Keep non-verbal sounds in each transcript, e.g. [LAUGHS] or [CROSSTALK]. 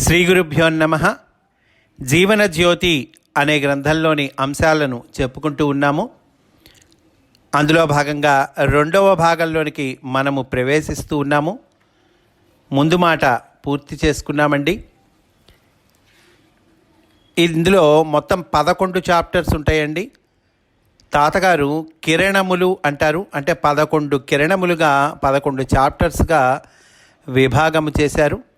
శ్రీ గురుభ్యో నమ. జీవన జ్యోతి అనే గ్రంథంలోని అంశాలను చెప్పుకుంటూ ఉన్నాము. అందులో భాగంగా రెండవ భాగంలోనికి మనము ప్రవేశిస్తూ ఉన్నాము. ముందు మాట పూర్తి చేసుకున్నామండి. ఇందులో మొత్తం పదకొండు చాప్టర్స్ ఉంటాయండి. తాతగారు కిరణములు అంటారు. అంటే పదకొండు కిరణములుగా పదకొండు చాప్టర్స్గా విభాగము చేశారు.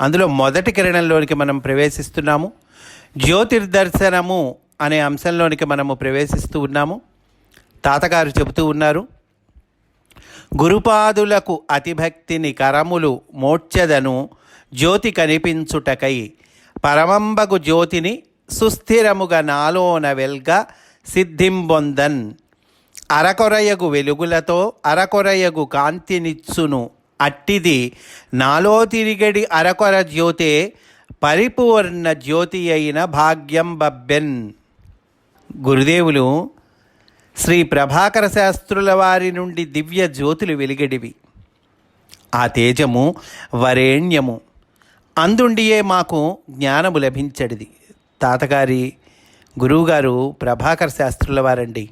అందులో మొదటి కిరణంలోనికి మనం ప్రవేశిస్తున్నాము. జ్యోతిర్దర్శనము అనే అంశంలోనికి మనము ప్రవేశిస్తూ ఉన్నాము. తాతగారు చెబుతూ ఉన్నారు గురుపాదులకు అతిభక్తిని కరములు మోడ్చదను జ్యోతి కనిపించుటకై పరమంబగు జ్యోతిని సుస్థిరముగా నాలోన వెల్గా సిద్ధింబొందన్. అరకొరయగు వెలుగులతో అరకొరయగు కాంతినిచ్చును అట్టిది నాలో తిరిగడి అరకొర జ్యోతే పరిపూర్ణ జ్యోతి అయిన భాగ్యం బబ్బెన్. గురుదేవులు శ్రీ ప్రభాకర శాస్త్రుల వారి నుండి దివ్య జ్యోతులు వెలిగడివి ఆ తేజము వరేణ్యము అందుండియే మాకు జ్ఞానము లభించడిది. తాతగారి గురువుగారు ప్రభాకర శాస్త్రుల వారండి.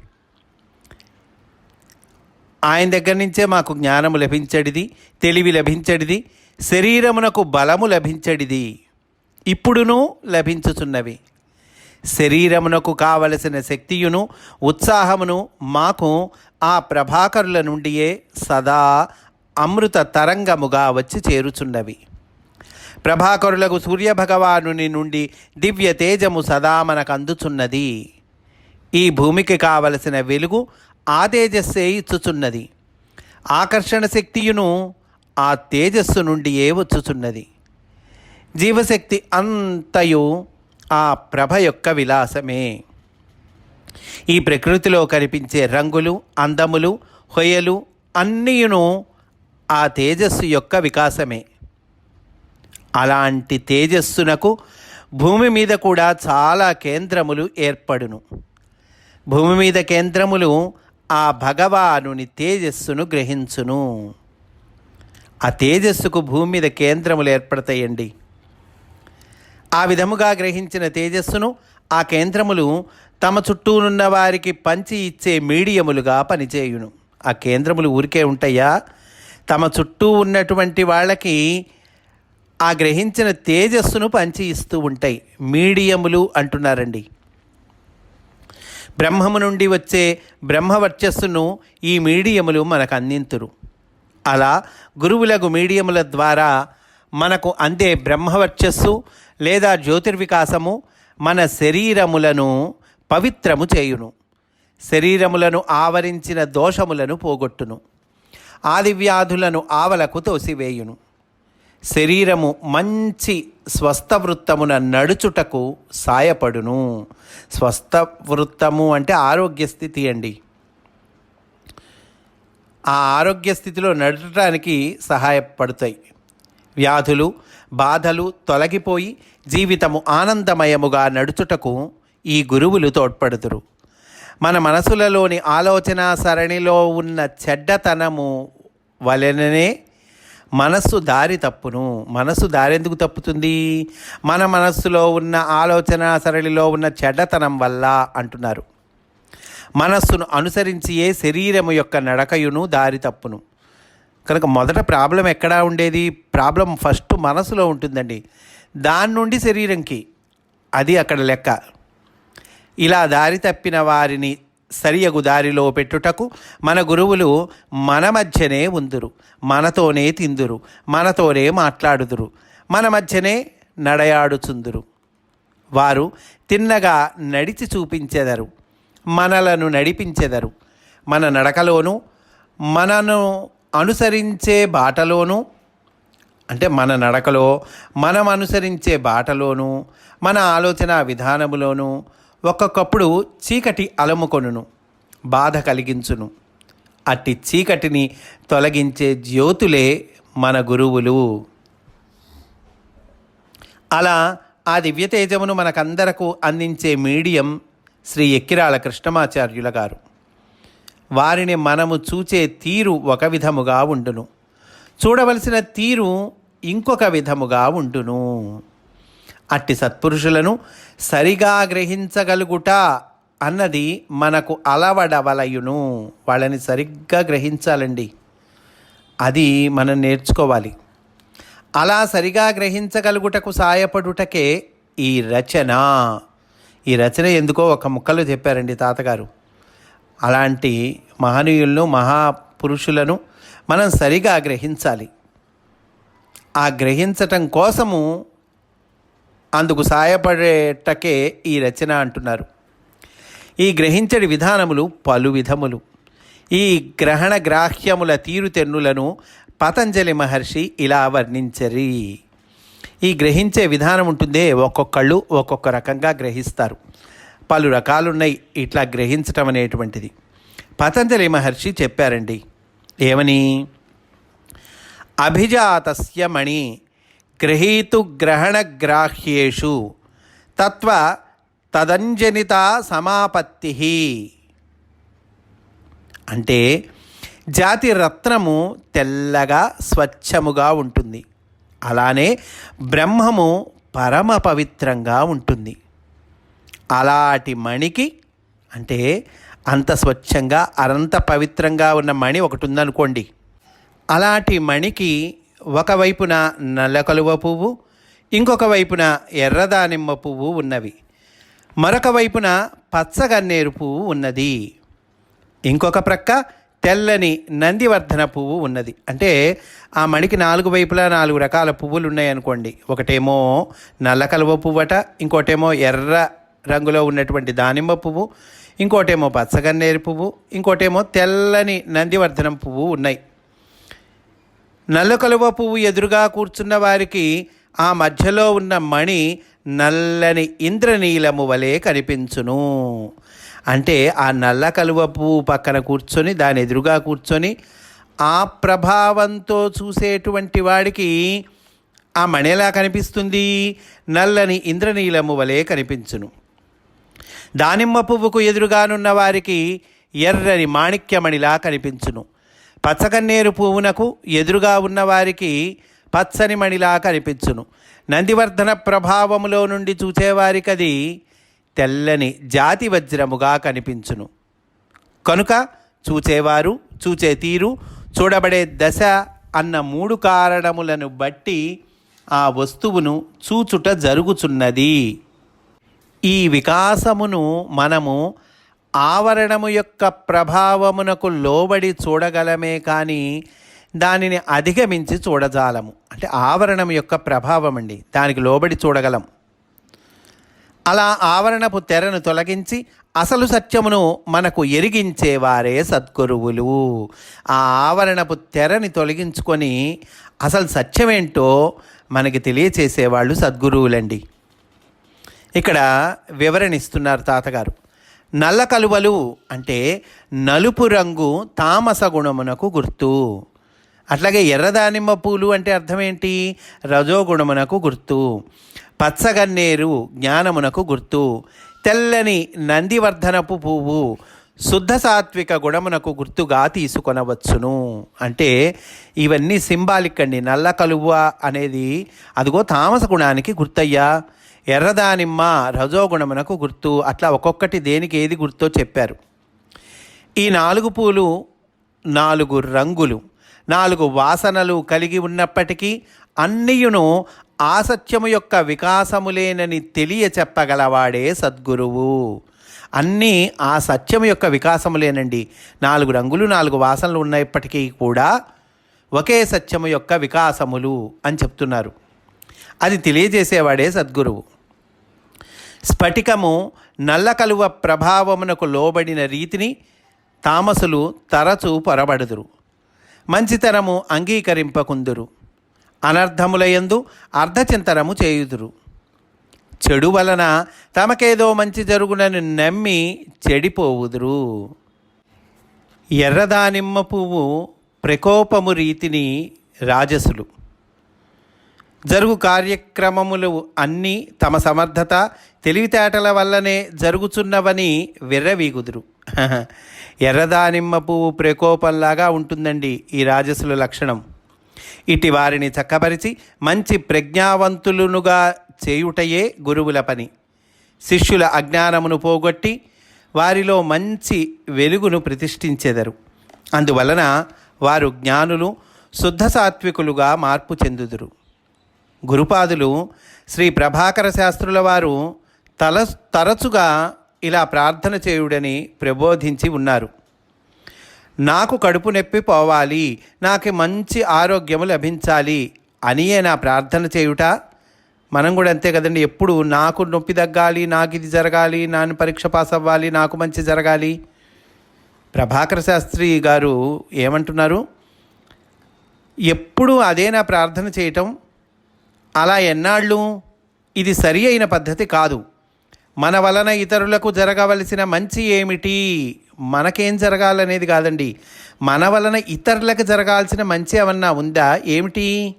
ఆయన దగ్గర నుంచే మాకు జ్ఞానము లభించడిది తెలివి లభించడిది శరీరమునకు బలము లభించడిది. ఇప్పుడును లభించుచున్నవి. శరీరమునకు కావలసిన శక్తియును ఉత్సాహమును మాకు ఆ ప్రభాకరుల నుండియే సదా అమృత తరంగముగా వచ్చి చేరుచున్నవి. ప్రభాకరులకు సూర్యభగవానుని నుండి దివ్య తేజము సదా మనకు అందుచున్నది ఈ భూమికి కావలసిన వెలుగు ఆ తేజస్సే ఇచ్చుచున్నది. ఆకర్షణ శక్తియును ఆ తేజస్సు నుండి ఏ వచ్చుచున్నది. జీవశక్తి అంతయు ఆ ప్రభ యొక్క విలాసమే. ఈ ప్రకృతిలో కనిపించే రంగులు అందములు హొయలు అన్నీయును ఆ తేజస్సు యొక్క వికాసమే. అలాంటి తేజస్సునకు భూమి మీద కూడా చాలా కేంద్రములు ఏర్పడును. భూమి మీద కేంద్రములు ఆ భగవానుని తేజస్సును గ్రహించును. ఆ తేజస్సుకు భూమి మీద కేంద్రములు ఏర్పడతాయండి. ఆ విధముగా గ్రహించిన తేజస్సును ఆ కేంద్రములు తమ చుట్టూనున్న వారికి పంచి ఇచ్చే మీడియములుగా పనిచేయును. ఆ కేంద్రములు ఊరికే ఉంటాయా? తమ చుట్టూ ఉన్నటువంటి వాళ్ళకి ఆ గ్రహించిన తేజస్సును పంచి ఇస్తూ ఉంటాయి. మీడియములు అంటున్నారండి. బ్రహ్మము నుండి వచ్చే బ్రహ్మవర్చస్సును ఈ మీడియములు మనకు అందింతురు అలా గురువులకు మీడియముల ద్వారా మనకు అందే బ్రహ్మవర్చస్సు లేదా జ్యోతిర్వికాసము మన శరీరములను పవిత్రము చేయును. శరీరములను ఆవరించిన దోషములను పోగొట్టును. ఆదివ్యాధులను ఆవలకు తోసివేయును. శరీరము మంచి స్వస్థ వృత్తమున నడుచుటకు సాయపడును. స్వస్థ వృత్తము అంటే ఆరోగ్య స్థితి అండి. ఆ ఆరోగ్య స్థితిలో నడవటానికి సహాయపడతాయి. వ్యాధులు బాధలు తొలగిపోయి జీవితము ఆనందమయముగా నడుచుటకు ఈ గురువులు తోడ్పడుతురు. మన మనసులలోని ఆలోచన సరణిలో ఉన్న చెడ్డతనము వలననే మనస్సు దారి తప్పును. మనస్సు దారి ఎందుకు తప్పుతుంది? మన మనస్సులో ఉన్న ఆలోచన సరళిలో ఉన్న చెడ్డతనం వల్ల అంటున్నారు. మనస్సును అనుసరించియే శరీరము యొక్క నడకయును దారి తప్పును. కనుక మొదట ప్రాబ్లం ఎక్కడా ఉండేది? ప్రాబ్లం ఫస్ట్ మనసులో ఉంటుందండి. దాని నుండి శరీరంకి. అది అక్కడ లెక్క. ఇలా దారి తప్పిన వారిని సరియగు దారిలో పెట్టుటకు మన గురువులు మన మధ్యనే ఉందురు మనతోనే తిందురు మనతోనే మాట్లాడుదురు మన మధ్యనే నడయాడుచుందురు. వారు తిన్నగా నడిచి చూపించెదరు మనలను నడిపించెదరు. మన నడకలోను మనను అనుసరించే బాటలోను అంటే మన నడకలో మనం అనుసరించే బాటలోను మన ఆలోచన విధానములోనూ ఒక్కొక్కప్పుడు చీకటి అలముకొనును బాధ కలిగించును. అట్టి చీకటిని తొలగించే జ్యోతులే మన గురువులు. అలా ఆ దివ్యతేజమును మనకందరకు అందించే మీడియం శ్రీ ఎక్కిరాల కృష్ణమాచార్యుల గారు. వారిని మనము చూచే తీరు ఒక విధముగా ఉండును. చూడవలసిన తీరు ఇంకొక విధముగా ఉండును. అట్టి సత్పురుషులను సరిగా గ్రహించగలుగుట అన్నది మనకు అలవడవలయును. వాళ్ళని సరిగ్గా గ్రహించాలండి. అది మనం నేర్చుకోవాలి. అలా సరిగా గ్రహించగలుగుటకు సాయపడుటకే ఈ రచన. ఈ రచన ఎందుకో ఒక ముక్కలో చెప్పారండి తాతగారు. అలాంటి మహనీయులను మహాపురుషులను మనం సరిగా గ్రహించాలి. ఆ గ్రహించటం కోసము అందుకు సాయపడేటకే ఈ రచన అంటున్నారు. ఈ గ్రహించడి విధానములు పలు విధములు. ఈ గ్రహణ గ్రాహ్యముల తీరుతెన్నులను పతంజలి మహర్షి ఇలా వర్ణించరి. ఈ గ్రహించే విధానం ఉంటుందే ఒక్కొక్కళ్ళు ఒక్కొక్క రకంగా గ్రహిస్తారు. పలు రకాలున్నాయి ఇట్లా గ్రహించటం అనేటువంటిది. పతంజలి మహర్షి చెప్పారండి ఏమని? అభిజాతస్య మణి గ్రహీతు గ్రహణగ్రాహ్యేషు. తత్వ తదంజనిత సమాపత్తి. అంటే జాతి రత్నము తెల్లగా స్వచ్ఛముగా ఉంటుంది. అలానే బ్రహ్మము పరమ పవిత్రంగా ఉంటుంది. అలాంటి మణికి అంటే అంత స్వచ్ఛంగా అనంత పవిత్రంగా ఉన్న మణి ఒకటి ఉందనుకోండి అలాంటి మణికి ఒకవైపున నల్ల కలువ పువ్వు ఇంకొక వైపున ఎర్రదానిమ్మ పువ్వు ఉన్నవి. మరొక వైపున పచ్చగన్నేరు పువ్వు ఉన్నది. ఇంకొక ప్రక్క తెల్లని నందివర్ధన పువ్వు ఉన్నది. అంటే ఆ మణికి నాలుగు వైపులా నాలుగు రకాల పువ్వులు ఉన్నాయనుకోండి ఒకటేమో నల్ల కలువ పువ్వట ఇంకోటేమో ఎర్ర రంగులో ఉన్నటువంటి దానిమ్మ పువ్వు ఇంకోటేమో పచ్చగన్నేరు పువ్వు ఇంకోటేమో తెల్లని నందివర్ధనం పువ్వు ఉన్నాయి. నల్ల కలువ పువ్వు ఎదురుగా కూర్చున్న వారికి ఆ మధ్యలో ఉన్న మణి నల్లని ఇంద్రనీలము వలె కనిపించును. అంటే ఆ నల్ల కలువ పువ్వు పక్కన కూర్చొని దాని ఎదురుగా కూర్చొని ఆ ప్రభావంతో చూసేటువంటి వాడికి ఆ మణి ఎలా కనిపిస్తుంది? నల్లని ఇంద్రనీలము వలె కనిపించును. దానిమ్మ పువ్వుకు ఎదురుగానున్న వారికి ఎర్రని మాణిక్యమణిలా కనిపించును. పచ్చకన్నేరు పువ్వునకు ఎదురుగా ఉన్నవారికి పచ్చని మణిలా కనిపించును. నందివర్ధన ప్రభావములో నుండి చూచేవారికది తెల్లని జాతి వజ్రముగా కనిపించును. కనుక చూచేవారు చూచే తీరు చూడబడే దశ అన్న మూడు కారణములను బట్టి ఆ వస్తువును చూచుట జరుగుచున్నది. ఈ వికాసమును మనము ఆవరణము యొక్క ప్రభావమునకు లోబడి చూడగలమే కానీ దానిని అధిగమించి చూడజాలము. అంటే ఆవరణం యొక్క ప్రభావం అండి దానికి లోబడి చూడగలం. అలా ఆవరణపు తెరను తొలగించి అసలు సత్యమును మనకు ఎరిగించేవారే సద్గురువులు. ఆ ఆవరణపు తెరని తొలగించుకొని అసలు సత్యమేంటో మనకి తెలియచేసేవాళ్ళు సద్గురువులండి. ఇక్కడ వివరణిస్తున్నారు తాతగారు. నల్ల కలువలు అంటే నలుపు రంగు తామస గుణమునకు గుర్తు. అట్లాగే ఎర్రదానిమ్మ పూలు అంటే అర్థమేంటి రజోగుణమునకు గుర్తు. పచ్చగన్నేరు జ్ఞానమునకు గుర్తు. తెల్లని నందివర్ధనపు పువ్వు శుద్ధ సాత్విక గుణమునకు గుర్తుగా తీసుకొనవచ్చును. అంటే ఇవన్నీ సింబాలిక్ అండి. నల్ల కలువ అనేది అదిగో తామస గుణానికి గుర్తయ్యా. ఎర్రదానిమ్మ రజోగుణమునకు గుర్తు. అట్లా ఒక్కొక్కటి దేనికి ఏది గుర్తో చెప్పారు. ఈ నాలుగు పూలు నాలుగు రంగులు నాలుగు వాసనలు కలిగి ఉన్నప్పటికీ అన్నియును ఆసత్యము యొక్క వికాసములేనని తెలియ చెప్పగలవాడే సద్గురువు. అన్నీ ఆ సత్యము యొక్క వికాసములేనండి నాలుగు రంగులు నాలుగు వాసనలు ఉన్నప్పటికీ కూడా ఒకే సత్యము యొక్క వికాసములు అని చెప్తున్నారు. అది తెలియజేసేవాడే సద్గురువు. స్ఫటికము నల్ల కలువ ప్రభావమునకు లోబడిన రీతిని తామసులు తరచూ పొరబడుదురు. మంచితరము అంగీకరింపకుందురు. అనర్థములయందు అర్ధచింతనము చేయుదురు. చెడు వలన తమకేదో మంచి జరుగునని నమ్మి చెడిపోవుదురు. ఎర్రదానిమ్మ పువ్వు ప్రకోపము రీతిని రాజసులు. జరుగు కార్యక్రమములు అన్నీ తమ సమర్థత తెలివితేటల వల్లనే జరుగుచున్నవని విర్రవీగుదురు. [LAUGHS] ఎర్రదానిమ్మ పువ్వు ప్రకోపంలాగా ఉంటుందండి ఈ రాజసుల లక్షణం. ఇటు వారిని చక్కపరిచి మంచి ప్రజ్ఞావంతులునుగా చేయుటయే గురువుల పని. శిష్యుల అజ్ఞానమును పోగొట్టి వారిలో మంచి వెలుగును ప్రతిష్ఠించెదరు. అందువలన వారు జ్ఞానులు శుద్ధ సాత్వికులుగా మార్పు చెందుదురు. గురుపాదులు శ్రీ ప్రభాకర శాస్త్రుల వారు తల తరచుగా ఇలా ప్రార్థన చేయుడని ప్రబోధించి ఉన్నారు. నాకు కడుపు నొప్పి పోవాలి నాకు మంచి ఆరోగ్యము లభించాలి అనియే నా ప్రార్థన చేయుట? మనం కూడా అంతే కదండి ఎప్పుడు నాకు నొప్పి తగ్గాలి నాకు ఇది జరగాలి నాన్న పరీక్ష పాస్ అవ్వాలి నాకు మంచి జరగాలి. ప్రభాకర శాస్త్రి గారు ఏమంటున్నారు? ఎప్పుడు అదే నా ప్రార్థన చేయటం అలా ఎన్నాళ్ళు? ఇది సరి అయిన పద్ధతి కాదు. మన వలన ఇతరులకు జరగవలసిన మంచి ఏమిటి? మనకేం జరగాలనేది కాదండి. మన వలన ఇతరులకు జరగాల్సిన మంచి ఏమన్నా ఉందా? ఏమిటి?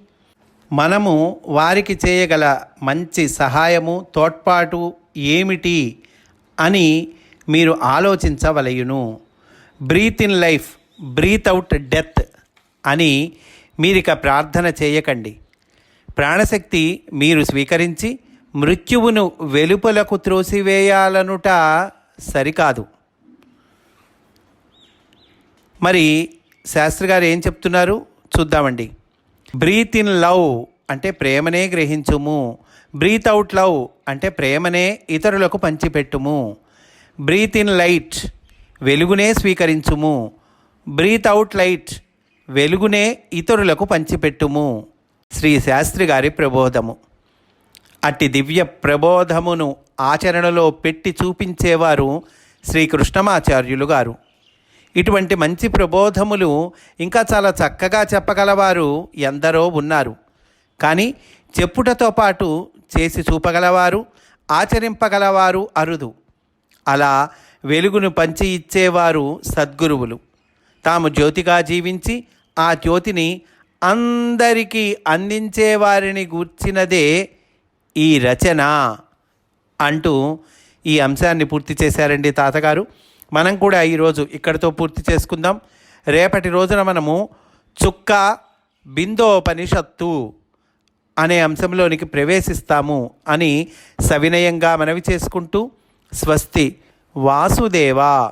మనము వారికి చేయగల మంచి సహాయము తోడ్పాటు ఏమిటి అని మీరు ఆలోచించవలయును. Breathe in life breathe out death అని మీరిక ప్రార్థన చేయకండి. ప్రాణశక్తి మీరు స్వీకరించి మృత్యువును వెలుపలకు త్రోసివేయాలనుట సరికాదు. మరి శాస్త్రి గారు ఏం చెప్తున్నారు? చూద్దామండి. బ్రీత్ ఇన్ లవ్ అంటే ప్రేమనే గ్రహించుము. బ్రీత్ అవుట్ లవ్ అంటే ప్రేమనే ఇతరులకు పంచిపెట్టుము. బ్రీత్ ఇన్ లైట్ వెలుగునే స్వీకరించుము. బ్రీత్ అవుట్ లైట్ వెలుగునే ఇతరులకు పంచిపెట్టుము. శ్రీ శాస్త్రి గారి ప్రబోధము. అట్టి దివ్య ప్రబోధమును ఆచరణలో పెట్టి చూపించేవారు శ్రీకృష్ణమాచార్యులు గారు. ఇటువంటి మంచి ప్రబోధములు ఇంకా చాలా చక్కగా చెప్పగలవారు ఎందరో ఉన్నారు. కానీ చెప్పుటతో పాటు చేసి చూపగలవారు ఆచరింపగలవారు అరుదు. అలా వెలుగును పంచి ఇచ్చేవారు సద్గురువులు. తాము జ్యోతిగా జీవించి ఆ జ్యోతిని అందరికీ అందించేవారిని గూర్చినదే ఈ రచన అంటూ ఈ అంశాన్ని పూర్తి చేశారండి తాతగారు. మనం కూడా ఈరోజు ఇక్కడితో పూర్తి చేసుకుందాం. రేపటి రోజున మనము చుక్క బిందోపనిషత్తు అనే అంశంలోనికి ప్రవేశిస్తాము అని సవినయంగా మనవి చేసుకుంటూ స్వస్తి వాసుదేవా.